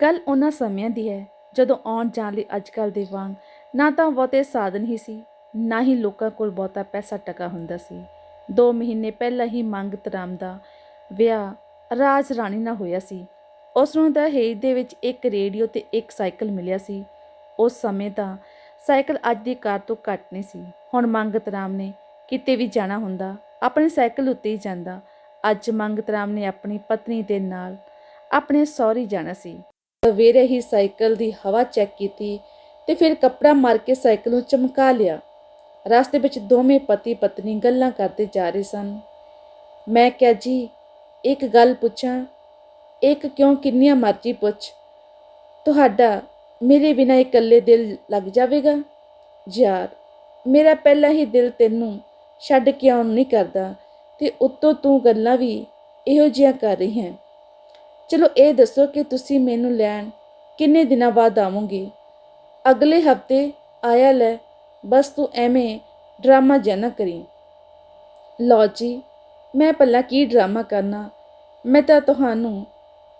ਗੱਲ ਉਹਨਾਂ ਸਮਿਆਂ ਦੀ ਹੈ, ਜਦੋਂ ਆਉਣ ਜਾਣ ਲਈ ਅੱਜਕੱਲ ਦੇ ਵਾਂਗ ਨਾ ਤਾਂ ਬਹੁਤੇ ਸਾਧਨ ਹੀ ਸੀ, ਨਾ ਹੀ ਲੋਕਾਂ ਕੋਲ ਬਹੁਤਾ ਪੈਸਾ ਟਕਾ ਹੁੰਦਾ ਸੀ। 2 ਮਹੀਨੇ ਪਹਿਲਾਂ ਹੀ ਮੰਗਤ ਰਾਮ ਦਾ ਵਿਆਹ ਰਾਜ ਰਾਣੀ ਨਾਲ ਹੋਇਆ ਸੀ। ਉਸ ਨੂੰ ਦਹੇਜ ਦੇ ਵਿੱਚ ਇੱਕ ਰੇਡੀਓ ਤੇ ਇੱਕ ਸਾਈਕਲ ਮਿਲਿਆ ਸੀ। ਉਸ ਸਮੇਂ ਤਾਂ ਸਾਈਕਲ ਅੱਜ ਦੀ ਕਾਰ ਤੋਂ ਘੱਟ ਨਹੀਂ ਸੀ। ਹੁਣ ਮੰਗਤ ਰਾਮ ਨੇ ਕਿਤੇ ਵੀ ਜਾਣਾ ਹੁੰਦਾ, ਆਪਣੇ ਸਾਈਕਲ ਉੱਤੇ ਹੀ ਜਾਂਦਾ। ਅੱਜ ਮੰਗਤ ਰਾਮ ਨੇ ਆਪਣੀ ਪਤਨੀ ਦੇ ਨਾਲ ਆਪਣੇ ਸਹੁਰੀ ਜਾਣਾ ਸੀ। ਸਵੇਰੇ ਹੀ ਸਾਈਕਲ ਦੀ ਹਵਾ ਚੈੱਕ ਕੀਤੀ ਤੇ ਫਿਰ ਕੱਪੜਾ ਮਾਰ ਕੇ ਸਾਈਕਲ ਨੂੰ ਚਮਕਾ ਲਿਆ। ਰਸਤੇ ਵਿੱਚ ਦੋਵੇਂ ਪਤੀ ਪਤਨੀ ਗੱਲਾਂ ਕਰਦੇ ਜਾ ਰਹੇ ਸਨ। ਮੈਂ ਕਿਹਾ, ਜੀ, ਇੱਕ ਗੱਲ ਪੁੱਛਾਂ? ਇੱਕ ਕਿਉਂ ਕਿੰਨੀਆਂ ਮਰਜ਼ੀ ਪੁੱਛ? ਤੁਹਾਡਾ ਮੇਰੇ ਬਿਨਾ ਇਕੱਲੇ ਦਿਲ ਲੱਗ ਜਾਵੇਗਾ? ਯਾਰ, ਮੇਰਾ ਪਹਿਲਾਂ ਹੀ ਦਿਲ ਤੈਨੂੰ ਛੱਡ ਕੇ ਆਉਣ ਨਹੀਂ ਕਰਦਾ ਤੇ ਉੱਤੋਂ ਤੂੰ ਗੱਲਾਂ ਵੀ ਇਹੋ ਜਿਹੀਆਂ ਕਰ ਰਹੀ ਹੈ। ਚਲੋ ਇਹ ਦੱਸੋ ਕਿ ਤੁਸੀਂ ਮੈਨੂੰ ਲੈਣ ਕਿੰਨੇ ਦਿਨਾਂ ਬਾਅਦ ਆਵੋਗੇ? ਅਗਲੇ ਹਫ਼ਤੇ ਆਇਆ ਲੈ, ਬਸ ਤੂੰ ਐਵੇਂ ਡਰਾਮਾ ਜਨਾ ਕਰੀ। ਲਓ ਜੀ, ਮੈਂ ਭਲਾ ਕੀ ਡਰਾਮਾ ਕਰਨਾ? ਮੈਂ ਤਾਂ ਤੁਹਾਨੂੰ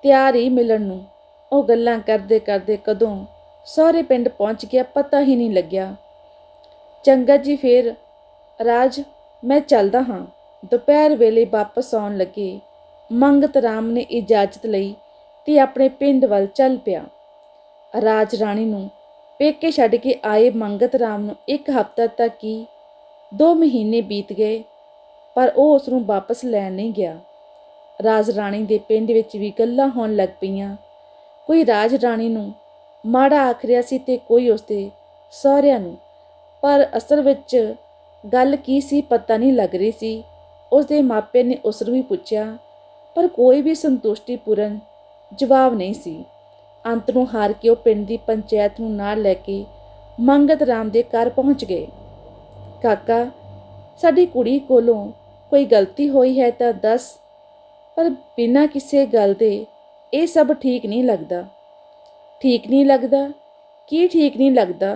ਤਿਆਰ ਹੀ ਮਿਲਣ ਨੂੰ। ਉਹ ਗੱਲਾਂ ਕਰਦੇ ਕਰਦੇ ਕਦੋਂ ਸਹੁਰੇ ਪਿੰਡ ਪਹੁੰਚ ਗਿਆ ਪਤਾ ਹੀ ਨਹੀਂ ਲੱਗਿਆ। ਚੰਗਾ ਜੀ ਫੇਰ, ਰਾਜ, ਮੈਂ ਚੱਲਦਾ ਹਾਂ। ਦੁਪਹਿਰ ਵੇਲੇ ਵਾਪਸ ਆਉਣ ਲੱਗੇ। ਮੰਗਤ ਰਾਮ ਨੇ ਇਜਾਜ਼ਤ ਲਈ ਤੇ ਆਪਣੇ ਪਿੰਡ ਵੱਲ ਚੱਲ ਪਿਆ। ਰਾਜ ਰਾਣੀ ਨੂੰ ਪੇਕੇ ਛੱਡ ਕੇ ਆਏ ਮੰਗਤ ਰਾਮ ਨੂੰ ਇੱਕ ਹਫ਼ਤਾ ਤੱਕ ਹੀ 2 ਮਹੀਨੇ ਬੀਤ ਗਏ, ਪਰ ਉਹ ਉਸ ਨੂੰ ਵਾਪਸ ਲੈਣ ਨਹੀਂ ਗਿਆ। ਰਾਜ ਰਾਣੀ ਦੇ ਪਿੰਡ ਵਿੱਚ ਵੀ ਗੱਲਾਂ ਹੋਣ ਲੱਗ ਪਈਆਂ। ਕੋਈ ਰਾਜ ਰਾਣੀ ਨੂੰ ਮਾੜਾ ਆਖ ਰਿਹਾ ਸੀ ਤੇ ਕੋਈ ਉਸਦੇ ਸਹੁਰਿਆਂ ਨੂੰ। ਪਰ ਅਸਲ ਵਿੱਚ ਗੱਲ ਕੀ ਸੀ ਪਤਾ ਨਹੀਂ ਲੱਗ ਰਹੀ ਸੀ। ਉਸਦੇ ਮਾਪੇ ਨੇ ਉਸ ਨੂੰ ਵੀ ਪੁੱਛਿਆ ਪਰ ਕੋਈ ਵੀ ਸੰਤੁਸ਼ਟੀਪੂਰਨ ਜਵਾਬ ਨਹੀਂ ਸੀ। ਅੰਤ ਨੂੰ ਹਾਰ ਕੇ ਉਹ ਪਿੰਡ ਦੀ ਪੰਚਾਇਤ ਨੂੰ ਨਾਲ ਲੈ ਕੇ ਮੰਗਤ ਰਾਮ ਦੇ ਘਰ ਪਹੁੰਚ ਗਏ। ਕਾਕਾ, ਸਾਡੀ ਕੁੜੀ ਕੋਲੋਂ ਕੋਈ ਗਲਤੀ ਹੋਈ ਹੈ ਤਾਂ ਦੱਸ, ਪਰ ਬਿਨਾਂ ਕਿਸੇ ਗੱਲ ਦੇ ਇਹ ਸਭ ਠੀਕ ਨਹੀਂ ਲੱਗਦਾ। ਠੀਕ ਨਹੀਂ ਲੱਗਦਾ? ਕੀ ਠੀਕ ਨਹੀਂ ਲੱਗਦਾ?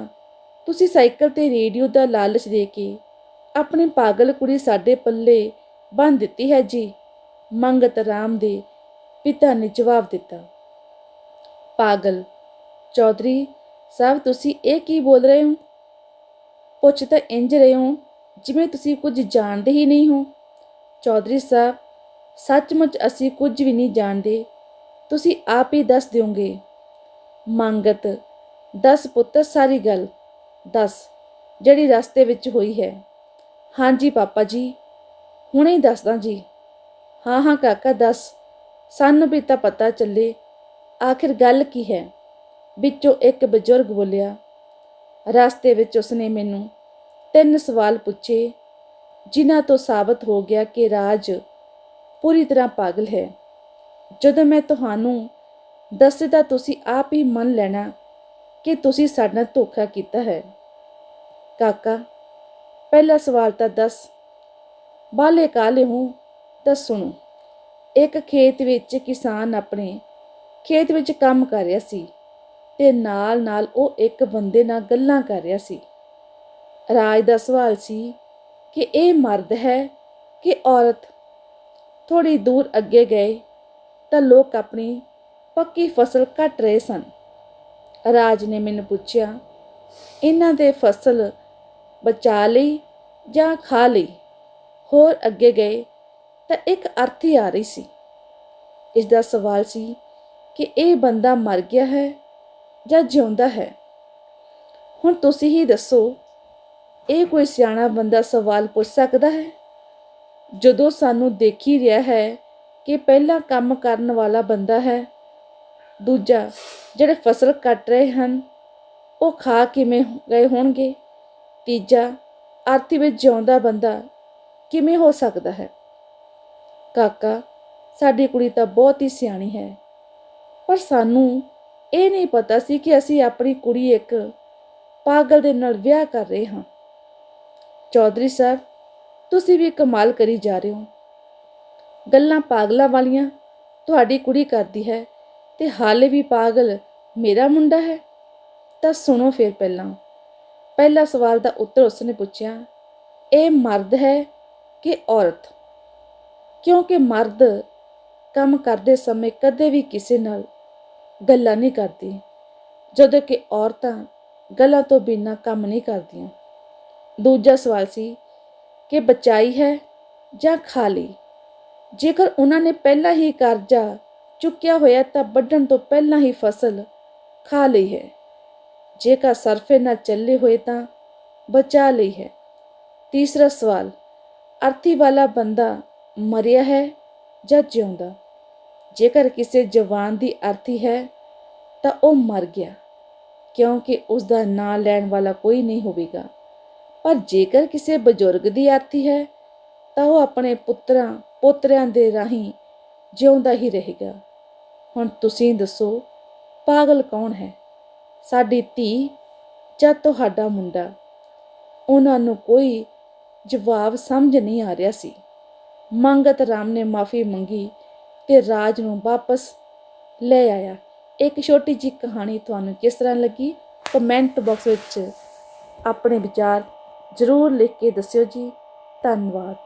ਤੁਸੀਂ ਸਾਈਕਲ ਤੇ ਰੇਡੀਓ ਦਾ ਲਾਲਚ ਦੇ ਕੇ ਆਪਣੀ ਪਾਗਲ ਕੁੜੀ ਸਾਡੇ ਪੱਲੇ ਬੰਨ ਦਿੱਤੀ ਹੈ ਜੀ। ਮੰਗਤ ਰਾਮ ਦੇ ਪਿਤਾ ਨੇ ਜਵਾਬ ਦਿੱਤਾ। ਪਾਗਲ, ਚੌਧਰੀ, ਸਾਹਿਬ, ਤੁਸੀਂ ਇਹ ਕੀ ਬੋਲ ਰਹੇ ਹੋ? ਪੁੱਛ ਤਾਂ ਇੰਜ ਰਹੇ ਹੋ ਜਿਵੇਂ ਤੁਸੀਂ ਕੁਝ ਜਾਣਦੇ ਹੀ ਨਹੀਂ ਹੋ। ਚੌਧਰੀ ਸਾਹਿਬ, ਸੱਚਮੁੱਚ ਅਸੀਂ ਕੁਝ ਵੀ ਨਹੀਂ ਜਾਣਦੇ। ਤੁਸੀਂ ਆਪ ਹੀ ਦੱਸ ਦਿਓਗੇ। ਮੰਗਤ, ਦੱਸ ਪੁੱਤਰ ਸਾਰੀ ਗੱਲ ਦੱਸ ਜਿਹੜੀ ਰਸਤੇ ਵਿੱਚ ਹੋਈ ਹੈ। ਹਾਂਜੀ ਪਾਪਾ ਜੀ, ਹੁਣੇ ਦੱਸਦਾ ਜੀ। ਹਾਂ ਹਾਂ ਕਾਕਾ, ਦੱਸ। ਸਾਨੂੰ ਵੀ ਤਾਂ ਪਤਾ ਚੱਲੇ। ਆਖਿਰ ਗੱਲ ਕੀ ਹੈ? ਵਿੱਚੋਂ ਇੱਕ ਬਜ਼ੁਰਗ ਬੋਲਿਆ, ਰਸਤੇ ਵਿੱਚ ਉਸਨੇ ਮੈਨੂੰ ਤਿੰਨ ਸਵਾਲ ਪੁੱਛੇ, ਜਿਨ੍ਹਾਂ ਤੋਂ ਸਾਬਤ ਹੋ ਗਿਆ ਕਿ ਰਾਜ ਪੂਰੀ ਤਰ੍ਹਾਂ ਪਾਗਲ ਹੈ। ਜਦੋਂ ਮੈਂ ਤੁਹਾਨੂੰ ਦੱਸੇ ਤਾਂ ਤੁਸੀਂ ਆਪ ਹੀ ਮੰਨ ਲੈਣਾ ਕਿ ਤੁਸੀਂ ਸਾਡੇ ਨਾਲ ਧੋਖਾ ਕੀਤਾ ਹੈ। ਕਾਕਾ, ਪਹਿਲਾ ਸਵਾਲ ਤਾਂ ਦੱਸ। ਬਾਲੇ ਕਾਲੇ ਹੂੰ? ਤਾਂ ਸੁਣੋ, ਇੱਕ ਖੇਤ ਵਿੱਚ ਕਿਸਾਨ ਆਪਣੇ ਖੇਤ ਵਿੱਚ ਕੰਮ ਕਰ ਰਿਹਾ ਸੀ ਤੇ ਨਾਲ-ਨਾਲ ਉਹ ਇੱਕ ਬੰਦੇ ਨਾਲ ਗੱਲਾਂ ਕਰ ਰਿਹਾ ਸੀ। ਰਾਜ ਦਾ ਸਵਾਲ ਸੀ ਕਿ ਇਹ ਮਰਦ ਹੈ ਕਿ ਔਰਤ? ਥੋੜੀ ਦੂਰ ਅੱਗੇ ਗਏ ਤਾਂ ਲੋਕ ਆਪਣੀ ਪੱਕੀ ਫਸਲ ਕੱਟ ਰਹੇ ਸਨ। ਰਾਜ ਨੇ ਮੈਨੂੰ ਪੁੱਛਿਆ, ਇਹਨਾਂ ਦੇ ਫਸਲ ਬਚਾ ਲਈ ਜਾਂ ਖਾ ਲਈ? ਹੋਰ ਅੱਗੇ ਗਏ ਤਾਂ ਇੱਕ ਅਰਥੀ ਆ ਰਹੀ ਸੀ। ਇਸ ਦਾ ਸਵਾਲ ਸੀ ਕਿ ਇਹ ਬੰਦਾ ਮਰ ਗਿਆ ਹੈ ਜਾਂ ਜਿਉਂਦਾ ਹੈ। ਹੁਣ ਤੁਸੀਂ ਹੀ ਦੱਸੋ, ਇਹ ਕੋਈ ਸਿਆਣਾ ਬੰਦਾ ਸਵਾਲ ਪੁੱਛ ਸਕਦਾ ਹੈ? ਜਦੋਂ ਸਾਨੂੰ ਦੇਖ ਹੀ ਰਿਹਾ ਹੈ ਕਿ ਪਹਿਲਾ ਕੰਮ ਕਰਨ ਵਾਲਾ ਬੰਦਾ ਹੈ, ਦੂਜਾ ਜਿਹੜੇ ਫਸਲ ਕੱਟ ਰਹੇ ਹਨ, ਉਹ ਖਾ ਕਿਵੇਂ ਗਏ ਹੋਣਗੇ? ਤੀਜਾ ਆਰਤੀ ਵਿੱਚ ਜਿਉਂਦਾ ਬੰਦਾ ਕਿਵੇਂ ਹੋ ਸਕਦਾ ਹੈ? ਕਾਕਾ, ਸਾਡੀ ਕੁੜੀ ਤਾਂ ਬਹੁਤ ਹੀ ਸਿਆਣੀ ਹੈ। ਪਰ ਸਾਨੂੰ ਇਹ ਨਹੀਂ ਪਤਾ ਸੀ ਕਿ ਅਸੀਂ ਆਪਣੀ ਕੁੜੀ ਇੱਕ ਪਾਗਲ ਦੇ ਨਾਲ ਵਿਆਹ ਕਰ ਰਹੇ ਹਾਂ। ਚੌਧਰੀ ਸਾਹਿਬ ਤੁਸੀਂ ਵੀ ਕਮਾਲ ਕਰੀ ਜਾ ਰਹੇ ਹੋ। ਗੱਲਾਂ ਪਾਗਲਾਂ ਵਾਲੀਆਂ ਤੁਹਾਡੀ ਕੁੜੀ ਕਰਦੀ ਹੈ ਤੇ ਹਾਲੇ ਵੀ ਪਾਗਲ ਮੇਰਾ ਮੁੰਡਾ ਹੈ? ਤਾਂ ਸੁਣੋ ਫਿਰ ਪਹਿਲਾਂ। ਪਹਿਲਾ ਸਵਾਲ ਦਾ ਉੱਤਰ ਉਸਨੇ ਪੁੱਛਿਆ, ਇਹ ਮਰਦ ਹੈ ਕਿ ਔਰਤ? ਕਿਉਂਕਿ ਮਰਦ ਕੰਮ ਕਰਦੇ ਸਮੇਂ ਕਦੇ ਵੀ ਕਿਸੇ ਨਾਲ ਗੱਲਾਂ ਨਹੀਂ ਕਰਦੀ। ਜਦੋਂ ਕਿ ਔਰਤਾਂ ਗੱਲਾਂ ਤੋਂ ਬਿਨਾਂ ਕੰਮ ਨਹੀਂ ਕਰਦੀਆਂ। ਦੂਜਾ ਸਵਾਲ ਸੀ ਕਿ ਬਚਾਈ ਹੈ ਜਾਂ ਖਾਲੀ? ਜੇਕਰ ਉਹਨਾਂ ਨੇ ਪਹਿਲਾਂ ਹੀ ਕਰਜ਼ਾ ਚੁੱਕਿਆ ਹੋਇਆ ਤਾਂ ਵੱਢਣ ਤੋਂ ਪਹਿਲਾਂ ਹੀ ਫਸਲ ਖਾ ਲਈ ਹੈ। ਜੇਕਰ ਸਰਫੇ ਨਾਲ ਚੱਲੇ ਹੋਏ ਤਾਂ ਬਚਾ ਲਈ ਹੈ। ਤੀਸਰਾ ਸਵਾਲ, ਅਰਥੀ ਵਾਲਾ ਬੰਦਾ ਮਰਿਆ ਹੈ ਜਾਂ ਜਿਉਂਦਾ। ਜੇਕਰ ਕਿਸੇ ਜਵਾਨ ਦੀ ਅਰਥੀ ਹੈ, ਤਾਂ ਉਹ ਮਰ ਗਿਆ, ਕਿਉਂਕਿ ਉਸ ਦਾ ਨਾਂ ਲੈਣ ਵਾਲਾ ਕੋਈ ਨਹੀਂ ਹੋਵੇਗਾ। ਪਰ ਜੇਕਰ ਕਿਸੇ ਬਜ਼ੁਰਗ ਦੀ ਅਰਥੀ ਹੈ, ਤਾਂ ਉਹ ਆਪਣੇ ਪੁੱਤਰਾਂ, ਪੋਤਰਿਆਂ ਦੇ ਰਾਹੀਂ ਜਿਉਂਦਾ ਹੀ ਰਹੇਗਾ। ਹੁਣ ਤੁਸੀਂ ਦੱਸੋ, ਪਾਗਲ ਕੌਣ ਹੈ? ਸਾਡੀ ਧੀ ਜਾਂ ਤੁਹਾਡਾ ਮੁੰਡਾ? ਉਹਨਾਂ ਨੂੰ ਕੋਈ ਜਵਾਬ ਸਮਝ ਨਹੀਂ ਆ ਰਿਹਾ ਸੀ। ਮੰਗਤ ਰਾਮ ਨੇ ਮਾਫੀ ਮੰਗੀ ਤੇ ਰਾਜ ਨੂੰ ਵਾਪਸ ਲੈ ਆਇਆ। ਇੱਕ ਛੋਟੀ ਜਿਹੀ ਕਹਾਣੀ ਤੁਹਾਨੂੰ ਕਿਸ ਤਰ੍ਹਾਂ ਲੱਗੀ? ਕਮੈਂਟ ਬਾਕਸ ਵਿੱਚ ਆਪਣੇ ਵਿਚਾਰ ਜ਼ਰੂਰ ਲਿਖ ਕੇ ਦੱਸਿਓ ਜੀ। ਧੰਨਵਾਦ।